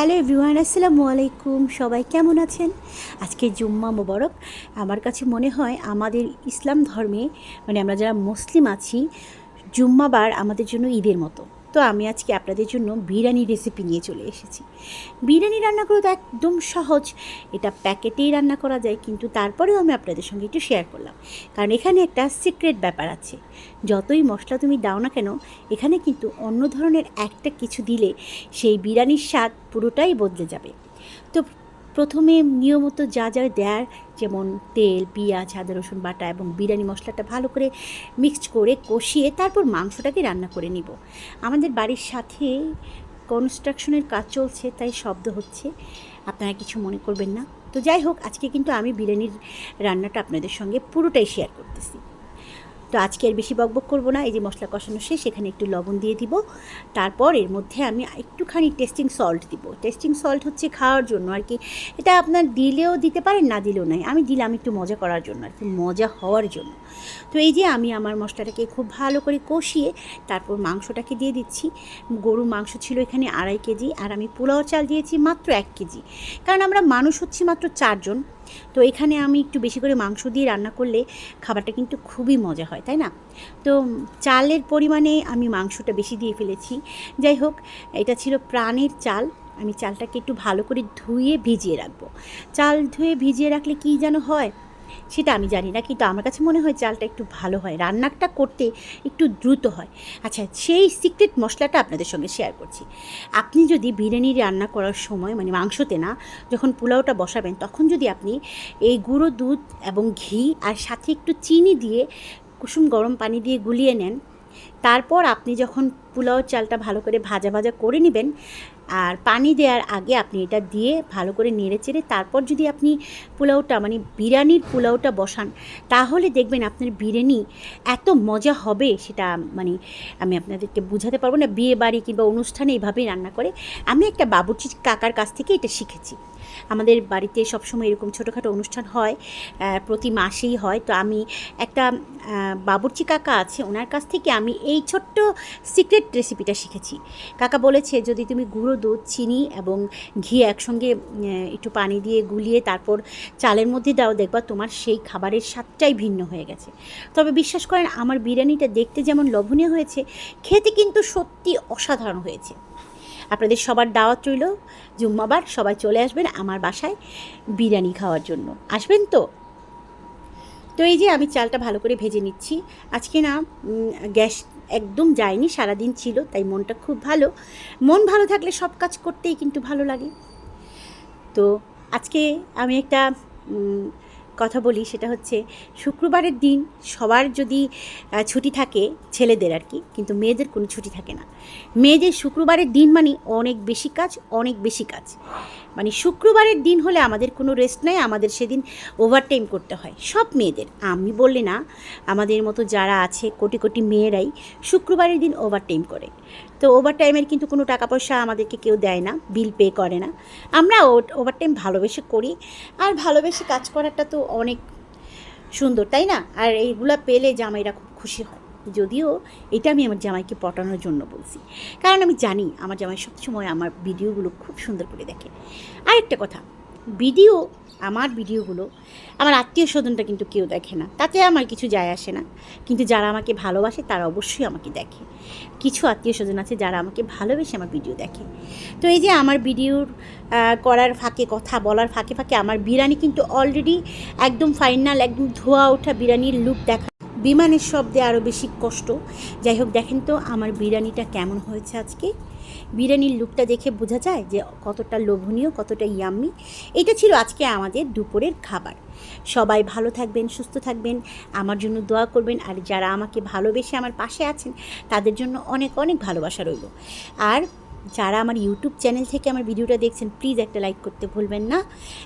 Hello everyone, আসসালামু আলাইকুম। সবাই কেমন আছেন? আজকে জুম্মা মোবারক। আমার কাছে মনে হয় আমাদের ইসলাম ধর্মে মানে আমরা যারা মুসলিম আছি, জুম্মাবার আমাদের জন্য ঈদের মতো। তো আমি আজকে আপনাদের জন্য বিরিয়ানি রেসিপি নিয়ে চলে এসেছি। বিরিয়ানি রান্না করা তো একদম সহজ। এটা প্যাকেটেই রান্না করা যায়, কিন্তু তারপরেও আমি আপনাদের সঙ্গে একটু শেয়ার করলাম। কারণ এখানে একটা সিক্রেট ব্যাপার আছে। যতই মশলা তুমি দাও না কেন, এখানে কিন্তু অন্য ধরনের একটা কিছু দিলে সেই বিরিয়ানির স্বাদ পুরোটাই বদলে যাবে। তো প্রথমে নিয়মিত যা যা দেয়ার, যেমন তেল, পেঁয়াজ, আদা, রসুন বাটা এবং বিরিয়ানি মশলাটা ভালো করে মিক্সড করে কষিয়ে তারপর মাংসটাকে রান্না করে নিব। আমাদের বাড়ির সাথে কনস্ট্রাকশনের কাজ চলছে, তাই শব্দ হচ্ছে। আপনারা কিছু মনে করবেন না। তো যাই হোক, আজকে কিন্তু আমি বিরিয়ানির রান্নাটা আপনাদের সঙ্গে পুরোটাই শেয়ার করতেছি। তো আজকে আর বেশি বকবক করব না। এই যে মশলা কষানো শেষ, এখানে একটু লবণ দিয়ে দিব। তারপর এর মধ্যে আমি একটুখানি টেস্টিং সল্ট দিব। টেস্টিং সল্ট হচ্ছে খাওয়ার জন্য আর কি। এটা আপনার দিলেও দিতে পারেন, না দিলেও নাই। আমি দিলাম একটু মজা করার জন্য আর কি, মজা হওয়ার জন্য। তো এই যে আমি আমার মশলাটাকে খুব ভালো করে কষিয়ে তারপর মাংসটাকে দিয়ে দিচ্ছি। গরু মাংস ছিল এখানে আড়াই কেজি আর আমি পোলাও চাল দিয়েছি মাত্র এক কেজি। কারণ আমরা মানুষ হচ্ছি মাত্র চারজন। তো এখানে আমি একটু বেশি করে মাংস দিয়ে রান্না করলে খাবারটা কিন্তু খুবই মজা হয়। তাই না? তো চালের পরিমাণে আমি মাংসটা বেশি দিয়ে ফেলেছি। যাই হোক, এটা ছিল প্রাণের চাল। আমি চালটাকে একটু ভালো করে ধুয়ে ভিজিয়ে রাখব। চাল ধুয়ে ভিজিয়ে রাখলে কী যেন হয়, সেটা আমি জানি না, কিন্তু আমার কাছে মনে হয় চালটা একটু ভালো হয়। রান্নাটা করতে একটু দ্রুত হয়। আচ্ছা সেই সিক্রেট মশলাটা আপনাদের সঙ্গে শেয়ার করছি। আপনি যদি বিরিয়ানি রান্না করার সময় মানে মাংসতে না, যখন পোলাওটা বসাবেন, তখন যদি আপনি এই গুঁড়ো দুধ এবং ঘি আর সাথে একটু চিনি দিয়ে কুসুম গরম পানি দিয়ে গুলিয়ে নেন। তারপর আপনি যখন পোলাও চালটা ভালো করে ভাজা ভাজা করে নেবেন আর পানি দেওয়ার আগে আপনি এটা দিয়ে ভালো করে নেড়ে চেড়ে তারপর যদি আপনি পোলাওটা মানে বিরিয়ানির পোলাওটা বসান, তাহলে দেখবেন আপনার বিরিয়ানি এত মজা হবে সেটা মানে আমি আপনাদেরকে বুঝাতে পারব না। বিয়ে বাড়ি কিংবা অনুষ্ঠানে এইভাবেই রান্না করে। আমি একটা বাবুর্চি কাকার কাছ থেকে এটা শিখেছি। আমাদের বাড়িতে সবসময় এরকম ছোটোখাটো অনুষ্ঠান হয় প্রতি মাসেই হয়। তো আমি একটা বাবুর্চি কাকা আছে, ওনার কাছ থেকে আমি এই ছোট্ট সিক্রেট রেসিপিটা শিখেছি। কাকা বলেছে, যদি তুমি গুঁড়ো দুধ, চিনি এবং ঘি একসঙ্গে একটু পানি দিয়ে গুলিয়ে তারপর চালের মধ্যে দাও, দেখবা তোমার সেই খাবারের স্বাদটাই ভিন্ন হয়ে গেছে। তবে বিশ্বাস করেন, আমার বিরিয়ানিটা দেখতে যেমন লোভনীয় হয়েছে, খেতে কিন্তু সত্যি অসাধারণ হয়েছে। আপনাদের সবার দাওয়াত রইল, জুম্মাবার সবাই চলে আসবেন আমার বাসায় বিরিয়ানি খাওয়ার জন্য। আসবেন তো? তো এই যে আমি চালটা ভালো করে ভেজে নিচ্ছি। আজকে না গ্যাস একদম যায়নি, সারাদিন ছিল, তাই মনটা খুব ভালো। মন ভালো থাকলে সব কাজ করতেই কিন্তু ভালো লাগে। তো আজকে আমি একটা কথা বলি সেটা হচ্ছে, শুক্রবারের দিন সবার যদি ছুটি থাকে ছেলেদের আর কি, কিন্তু মেয়েদের কোনো ছুটি থাকে না। মেয়েদের শুক্রবারের দিন মানে অনেক বেশি কাজ, অনেক বেশি কাজ। মানে শুক্রবারের দিন হলে আমাদের কোনো রেস্ট নেই, আমাদের সেদিন ওভারটাইম করতে হয়, সব মেয়েদের। আমি বললে না, আমাদের মতো যারা আছে, কোটি কোটি মেয়েরাই শুক্রবারের দিন ওভারটাইম করে। তো ওভারটাইমের কিন্তু কোনো টাকা পয়সা আমাদেরকে কেউ দেয় না বিল পে করে না। আমরা ওভারটাইম ভালোবেসে করি। আর ভালোবেসে কাজ করাটা তো অনেক সুন্দর, তাই না? আর এইগুলা পেলে জামাইরা খুব খুশি হয়। যদিও এটা আমি আমার জামাইকে পটানোর জন্য বলছি। কারণ আমি জানি আমার জামাই সবসময় আমার ভিডিওগুলো খুব সুন্দর করে দেখে। আরেকটা কথা ভিডিও, আমার ভিডিওগুলো, আমার আত্মীয় স্বজনটা কিন্তু কেউ দেখে না। তাতে আমার কিছু যায় আসে না। কিন্তু যারা আমাকে ভালোবাসে, তারা অবশ্যই আমাকে দেখে। কিছু আত্মীয় স্বজন আছে যারা আমাকে ভালোবেসে আমার ভিডিও দেখে। তো এই যে আমার ভিডিওর করার ফাঁকে কথা বলার ফাঁকে ফাঁকে আমার বিরিয়ানি কিন্তু অলরেডি একদম ফাইনাল একদম ধোয়া ওঠা বিরিয়ানির লুক দেখা বিমানের শব্দে আরও বেশি কষ্ট। যাই হোক, দেখেন তো আমার বিরিয়ানিটা কেমন হয়েছে আজকে। বিরিয়ানির লুকটা দেখে বোঝা যায় যে কতটা লোভনীয়, কতটা ইয়াম্মি এটা ছিল আজকে আমাদের দুপুরের খাবার। সবাই ভালো থাকবেন, সুস্থ থাকবেন। আমার জন্য দোয়া করবেন। আর যারা আমাকে ভালোবেসে আমার পাশে আছেন, তাদের জন্য অনেক অনেক ভালোবাসা রইল। আর যারা আমার ইউটিউব চ্যানেল থেকে আমার ভিডিওটা দেখছেন প্লিজ একটা লাইক করতে ভুলবেন না।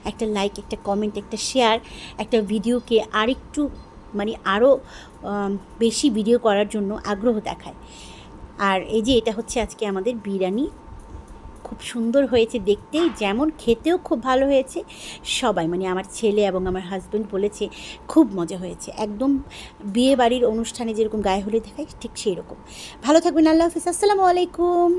একটা লাইক একটা কমেন্ট একটা শেয়ার একটা ভিডিওকে আরেকটু মানে আরও বেশি ভিডিও করার জন্য আগ্রহ দেখায়। আর এই যে এটা হচ্ছে আজকে আমাদের বিরিয়ানি। খুব সুন্দর হয়েছে দেখতে, যেমন খেতেও খুব ভালো হয়েছে। সবাই মানে আমার ছেলে এবং আমার হাজব্যান্ড বলেছে, খুব মজা হয়েছে। একদম বিয়ে বাড়ির অনুষ্ঠানে যেরকম গায়ে হলে দেখায়, ঠিক সেই রকম ভালো থাকবেন, আল্লাহ হাফিজ। আসসালামু আলাইকুম।